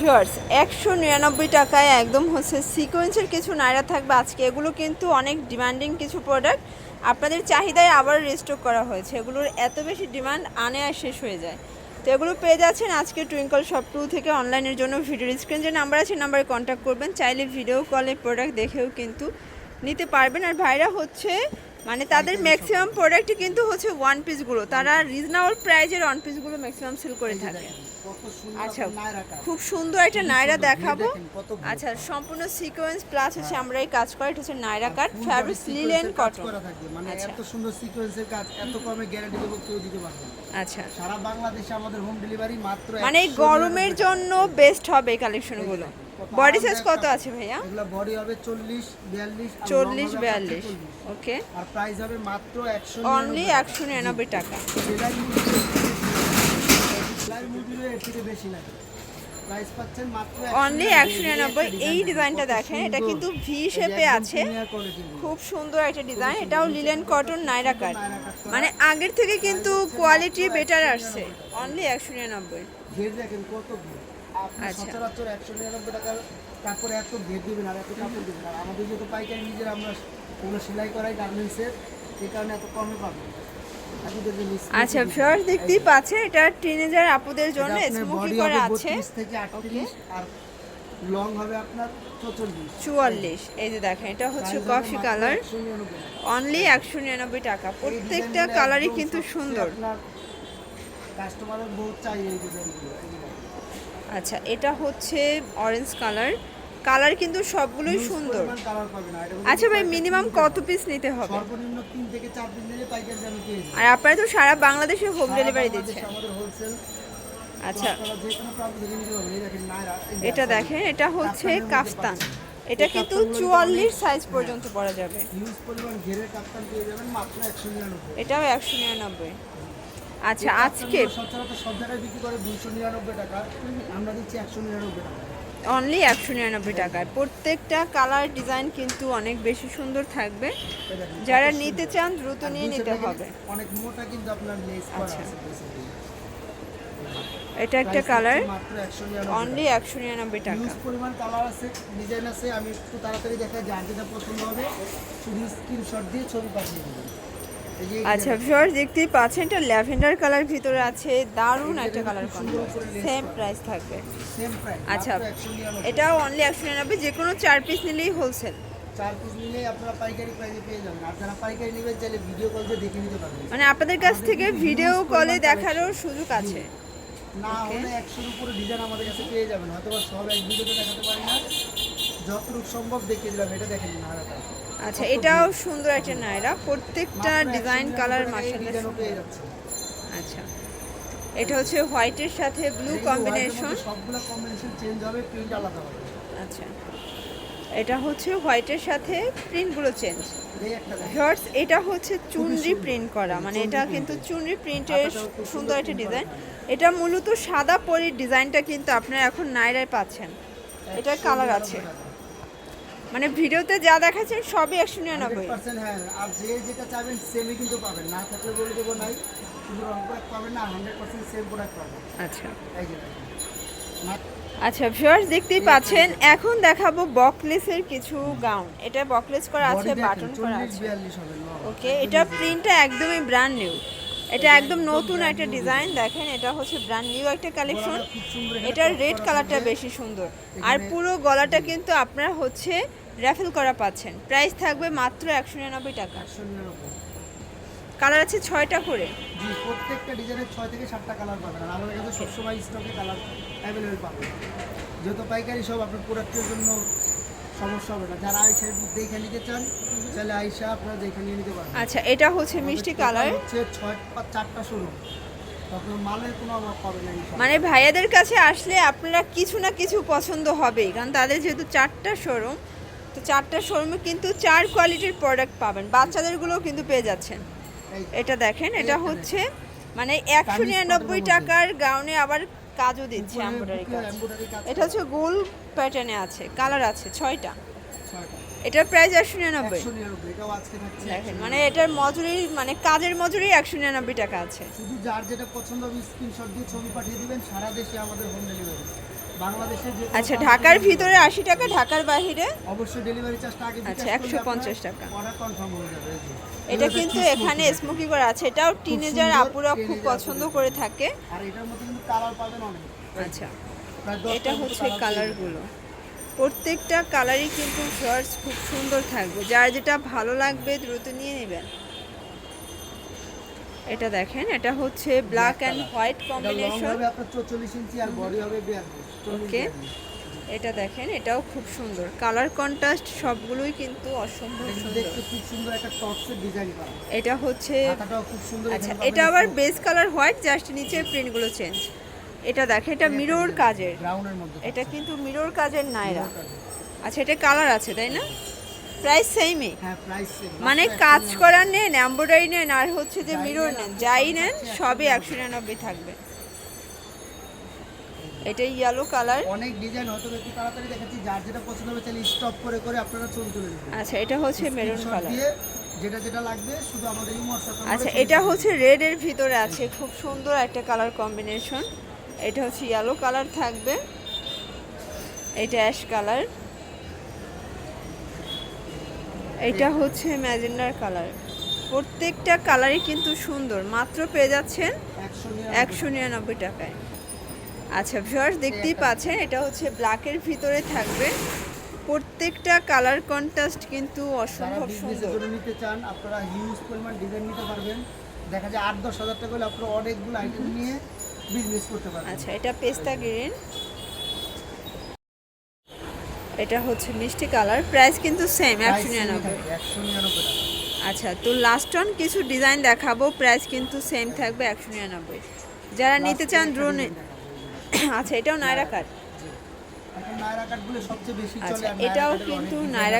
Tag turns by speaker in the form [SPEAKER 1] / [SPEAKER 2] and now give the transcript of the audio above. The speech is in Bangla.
[SPEAKER 1] ভিউয়ার্স একশো নিরানব্বই টাকায় একদম হচ্ছে সিকোয়েন্সের কিছু নাইরা থাকবে। আজকে এগুলো কিন্তু অনেক ডিমান্ডিং কিছু প্রোডাক্ট আপনাদের চাহিদায় আবার রিস্টক করা হয়েছে। এগুলোর এত বেশি ডিমান্ড আনে আর শেষ হয়ে যায়। তো এগুলো পেয়ে যাচ্ছেন আজকে টুইঙ্কল শপ টু থেকে অনলাইনের জন্য। ভিডিওর স্ক্রিন যে নাম্বার আছে নাম্বারে কন্ট্যাক্ট করবেন। চাইলে ভিডিও কলে প্রোডাক্ট দেখেও কিন্তু নিতে পারবেন। আর ভাইরা হচ্ছে মানে তাদের ম্যাক্সিমাম প্রোডাক্টই কিন্তু হচ্ছে ওয়ান পিসগুলো তারা রিজনেবল প্রাইজের ওয়ান পিসগুলো ম্যাক্সিমাম সেল করে থাকে আচ্ছা। খুব সুন্দর একটা নায়রা দেখাবো। আচ্ছা সম্পূর্ণ সিকোয়েন্স প্লাস হচ্ছে আমরা এই কাজ করি এটা হচ্ছে Naira cut fabric linen cotton.
[SPEAKER 2] মানে
[SPEAKER 1] আচ্ছা।
[SPEAKER 2] এত সুন্দর সিকোয়েন্সের কাজ এত কমে গ্যারান্টি দেবো কেউ দিতে পারবে না।
[SPEAKER 1] আচ্ছা
[SPEAKER 2] সারা বাংলাদেশে আমাদের হোম ডেলিভারি মাত্র
[SPEAKER 1] মানে গরমের জন্য বেস্ট হবে এই কালেকশনগুলো বডি সাইজ কত আছে ভাইয়া?
[SPEAKER 2] এগুলা বডি হবে চল্লিশ বিয়াল্লিশ আর long
[SPEAKER 1] চল্লিশ
[SPEAKER 2] হবে
[SPEAKER 1] বিয়াল্লিশ।
[SPEAKER 2] 48
[SPEAKER 1] ওকে
[SPEAKER 2] আর প্রাইস হবে মাত্র একশো
[SPEAKER 1] অনলি একশো নিরানব্বই টাকা।
[SPEAKER 2] সেলাই এর থেকে বেশি
[SPEAKER 1] অনলি একশো নিরানব্বই। এই ডিজাইনটা দেখেন এটা কিন্তু ভি শেপে আছে। খুব সুন্দর একটা ডিজাইন এটাও লিলেন কটন নাইরা কাট মানে আগের থেকে কিন্তু কোয়ালিটি বেটার আসছে। অনলি একশো নিরানব্বই।
[SPEAKER 2] দেখেন কত। সচরাচর একশো নিরানব্বই টাকার তারপরে এত ঘের দেবেন আর এত কাপড় দেবেন আর আমাদের যেহেতু পাইকারি নিজের আমরা ওগুলো সেলাই করাই গার্মেন্টসের এই কারণে এত কমে পাবেন আপনাদের জন্য smooth
[SPEAKER 1] আচ্ছা। ফিওর দেখতেই পাচ্ছেন এটা টিনেজার আপুদের জন্য স্মোকি করা আছে।
[SPEAKER 2] থেকে 38 আর লং হবে আপনার 44
[SPEAKER 1] চুয়াল্লিশ। এই যে দেখেন এটা হচ্ছে কফি কালার অনলি একশো নিরানব্বই টাকা। প্রত্যেকটা কালারই কিন্তু সুন্দর।
[SPEAKER 2] কাস্টমারের বহুত চাই এই ডিজাইনগুলো।
[SPEAKER 1] আচ্ছা এটা হচ্ছে অরেঞ্জ কালার কালার কিন্তু সবগুলোই সুন্দর। আচ্ছা ভাই মিনিমাম কত পিস নিতে হবে?
[SPEAKER 2] সর্বনিম্ন তিন থেকে চার পিস নিলে পাইকারি দামে পেয়ে যাবেন
[SPEAKER 1] আর আপনারা তো সারা বাংলাদেশে হোম ডেলিভারি দিচ্ছেন।
[SPEAKER 2] আমাদের হোলসেল
[SPEAKER 1] আচ্ছা। এটা দেখেন এটা হচ্ছে কাফতান। এটা কিন্তু চুয়াল্লিশ সাইজ পর্যন্ত পরা যাবে।
[SPEAKER 2] পরিমাণ ঘেরের কাপ্তান পেয়ে যাবেন মাত্র একশো নিরানব্বই।
[SPEAKER 1] এটাও একশো নিরানব্বই। আচ্ছা আজকে
[SPEAKER 2] সচরাচর সব জায়গায় বিক্রি করে দুশো নিরানব্বই টাকা। আমরা দিচ্ছি একশো নিরানব্বই টাকা।
[SPEAKER 1] অনলি একশো নিরানব্বই টাকায়। প্রত্যেকটা কালার ডিজাইন কিন্তু অনেক বেশি সুন্দর থাকবে। যারা নিতে চান দ্রুত নিয়ে নিতে হবে।
[SPEAKER 2] অনেক মোটা কিন্তু আপনার লেস
[SPEAKER 1] আচ্ছা। এটা একটা কালার অনলি একশো নিরানব্বই টাকা।
[SPEAKER 2] পরিমাণ কালার আছে ডিজাইন আছে আমি একটু তাড়াতাড়ি দেখা যার যেটা পছন্দ হবে শুধু স্ক্রিনশট দিয়ে ছবি পাঠিয়ে দেবেন।
[SPEAKER 1] আচ্ছা
[SPEAKER 2] design-
[SPEAKER 1] ভিউয়ার দেখতেই পাচ্ছেন এটা ল্যাভেন্ডার কালার ভিতরে আছে দারুণ
[SPEAKER 2] এই
[SPEAKER 1] একটা কালার সেম প্রাইস থাকবে। আচ্ছা এটাও অনলি একশো নিরানব্বই যে কোনো চার পিস নিলেই হোলসেল
[SPEAKER 2] চার পিস নিলেই আপনারা পাইকারি প্রাইসে পেয়ে যাবেন। আর যারা পাইকারি নেবেন চাইলে ভিডিও কল দিয়ে দেখে নিতে পারবেন।
[SPEAKER 1] মানে আপনাদের কাছ থেকে ভিডিও কলে দেখারও সুযোগ আছে।
[SPEAKER 2] না হলে একশোর উপরে ডিজাইন আমাদের কাছে পেয়ে যাবেন। হয়তো সব এক ভিডিওতে দেখাতে পারি না। যতটুকু সম্ভব দেখিয়ে দিলাম এটা দেখেন নাড়াটা।
[SPEAKER 1] আচ্ছা এটাও সুন্দর একটা নায়রা প্রত্যেকটা ডিজাইন কালার
[SPEAKER 2] পেয়ে যাচ্ছে
[SPEAKER 1] আচ্ছা এটা হচ্ছে হোয়াইটের সাথে ব্লু কম্বিনেশন।
[SPEAKER 2] সবগুলো কম্বিনেশন চেঞ্জ হবে প্রিন্ট আলাদা হবে।
[SPEAKER 1] আচ্ছা এটা হচ্ছে হোয়াইটের সাথে প্রিন্টগুলো চেঞ্জ শর্টস এটা হচ্ছে চুনরি প্রিন্ট করা মানে এটা কিন্তু চুনরি প্রিন্টের সুন্দর
[SPEAKER 2] সুন্দর
[SPEAKER 1] একটা ডিজাইন এটা মূলত সাদা পরির ডিজাইনটা কিন্তু আপনারা এখন নাইরায় পাচ্ছেন। এটার কালার আছে। মানে ভিডিওতে যা দেখাচ্ছেন সবই একশো নিরানব্বই।
[SPEAKER 2] হ্যাঁ আর যে যেটা চাবেন সেমই কিন্তু পাবেন না থাকলে বলে দেবো নাই। শুধু রং প্রোডাক্ট পাবেন না হান্ড্রেড পার্সেন্ট সেম প্রোডাক্ট পাবেন।
[SPEAKER 1] আচ্ছা।
[SPEAKER 2] এই যে
[SPEAKER 1] আচ্ছা ভিউয়ার্স দেখতেই পাচ্ছেন এখন দেখাবো বকলেসের কিছু গাউন এটা বকলেস করা আছে বাটন করা আছে।
[SPEAKER 2] 42 হবে
[SPEAKER 1] ওকে এটা প্রিন্টটা একদমই ব্র্যান্ড নিউ এটা একদম নতুন একটা ডিজাইন, দেখেন, এটা হচ্ছে ব্র্যান্ড নিউ একটা কালেকশন এটার রেড কালারটা বেশি সুন্দর। আর পুরো গলাটা কিন্তু আপনারা হচ্ছে র্যাফেল করা পাচ্ছেন। প্রাইস থাকবে মাত্র একশো নিরানব্বই টাকা।
[SPEAKER 2] 199
[SPEAKER 1] কালার আছে ছয়টা করে।
[SPEAKER 2] প্রত্যেকটা ডিজাইনের ছয় থেকে সাতটা কালার পাবেন। আর আমাদের কাছে সবসময় স্টকে কালার অ্যাভেলেবেল পাবেন। যেহেতু পাইকারি সব আপনার প্রোডাক্টের জন্য সমস্যা হবে না। যারা আইসা দেখে নিতে চান তাহলে আইসা আপনারা দেখে নিয়ে নিতে পারবেন।
[SPEAKER 1] আচ্ছা এটা হচ্ছে মিষ্টি কালার।
[SPEAKER 2] হচ্ছে ছয় চারটা শোরুম।
[SPEAKER 1] মানে ভাইয়াদের কাছে আসলে আপনারা কিছু না কিছু পছন্দ হবেই কারণ তাদের যেহেতু চারটা শোরুম তো চারটা শোরুমে কিন্তু চার কোয়ালিটির প্রোডাক্ট পাবেন। বাচ্চাদেরগুলোও কিন্তু পেয়ে যাচ্ছেন। এটা দেখেন এটা হচ্ছে মানে একশো নিরানব্বই টাকার গাউনে আবার কাজও দিচ্ছে এমব্রয়ডারি কাজ। এটা হচ্ছে গোল প্যাটার্নে আছে কালার আছে ছয়টা। এটার প্রাইস একশো নিরানব্বই।
[SPEAKER 2] 199 এটাও আজকে থাকছে
[SPEAKER 1] দেখেন মানে এটার মজুরি মানে কাজের মজুরি একশো নিরানব্বই টাকা আছে।
[SPEAKER 2] শুধু যার যেটা পছন্দ হবে স্ক্রিনশট দিয়ে ছবি পাঠিয়ে দিবেন সারা দেশে আমাদের হোম ডেলিভারি
[SPEAKER 1] আচ্ছা ঢাকার ভিতরে আশি টাকা ঢাকার বাইরে?
[SPEAKER 2] অবশ্যই ডেলিভারি চার্জটা আগে
[SPEAKER 1] আচ্ছা,
[SPEAKER 2] করলে
[SPEAKER 1] 150 টাকা। এটা কিন্তু এখানে স্মোকি করা আছে। এটাও টিনেজার আপুরা খুব পছন্দ করে থাকে।
[SPEAKER 2] আর এটার মধ্যে কিন্তু কালার পাবেন অনেক।
[SPEAKER 1] আচ্ছা এটা হচ্ছে। কালারগুলো প্রত্যেকটা কালারই কিন্তু শর্টস খুব সুন্দর থাকবে। যার যেটা ভালো লাগবে দ্রুত নিয়ে নেবেন। এটা দেখেন এটা হচ্ছে ব্ল্যাক অ্যান্ড হোয়াইট কম্বিনেশন
[SPEAKER 2] আপনার 44 ইঞ্চি আর বডি হবে 42
[SPEAKER 1] Okay. এটা দেখেন এটাও খুব সুন্দর। কালার কন্ট্রাস্ট সবগুলোই কিন্তু অসম্ভব সুন্দর।
[SPEAKER 2] খুব সুন্দর একটা টপসের ডিজাইন করা।
[SPEAKER 1] এটা হচ্ছে
[SPEAKER 2] খুব সুন্দর
[SPEAKER 1] আচ্ছা এটা আবার বেস কালার হোয়াইট জাস্ট নিচে প্রিন্টগুলো চেঞ্জ। এটা দেখেন এটা মিরর কাজের।
[SPEAKER 2] ব্রাউনের মধ্যে
[SPEAKER 1] এটা কিন্তু মিরর কাজের নাইরা আচ্ছা এটা কালার আছে তাই না? প্রাইস সেমই।
[SPEAKER 2] হ্যাঁ প্রাইস সেম।
[SPEAKER 1] মানে কাজ করার নেন এম্ব্রয়ডারি নেন আর হচ্ছে যে মিরর নেন যাই নেন সবই একশো নিরানব্বই থাকবে। এটা ইয়েলো কালার
[SPEAKER 2] অনেক ডিজাইন হয়তো একটু তাড়াতাড়ি দেখাচ্ছি যার যেটা পছন্দ হবে তাহলে স্টপ করে করে আপনারা ছবি তুলে নেবেন।
[SPEAKER 1] আচ্ছা এটা হচ্ছে মেরুন কালার
[SPEAKER 2] যেটা যেটা লাগবে শুধু আমাদের এই হোয়াটসঅ্যাপ
[SPEAKER 1] আচ্ছা এটা হচ্ছে রেড এর ভিতরে আছে খুব সুন্দর একটা কালার কম্বিনেশন এটা হচ্ছে ইয়েলো কালার থাকবে। এটা অ্যাশ কালার এটা হচ্ছে ম্যাজেন্ডার কালার প্রত্যেকটা কালারই কিন্তু সুন্দর মাত্র পেয়ে যাচ্ছেন
[SPEAKER 2] একশো
[SPEAKER 1] নিরানব্বই টাকায়। আচ্ছা ভিউয়ার্স দেখতেই পাচ্ছেন এটা হচ্ছে ব্ল্যাকের ভিতরে থাকবে। প্রত্যেকটা কালার কন্ট্রাস্ট কিন্তু অসম্ভব সুন্দর।
[SPEAKER 2] নিতে চান আপনারা হিউজ পরিমাণ ডিজাইন নিতে পারবেন। দেখা যায় আট দশ হাজার টাকা হলে আপনারা অনেকগুলো আইটেম নিয়ে বিজনেস করতে পারবেন।
[SPEAKER 1] আচ্ছা এটা পেস্তা গ্রিন এটা হচ্ছে মিষ্টি কালার প্রাইস কিন্তু সেম একশো নিরানব্বই।
[SPEAKER 2] একশো নিরানব্বই
[SPEAKER 1] আচ্ছা তো লাস্ট অন কিছু ডিজাইন দেখাবো প্রাইস কিন্তু সেম থাকবে একশো নিরানব্বই। যারা নিতে চান ড্রোন আচ্ছা এটাও নায়রা কাট আচ্ছা এটাও কিন্তু নায়রা।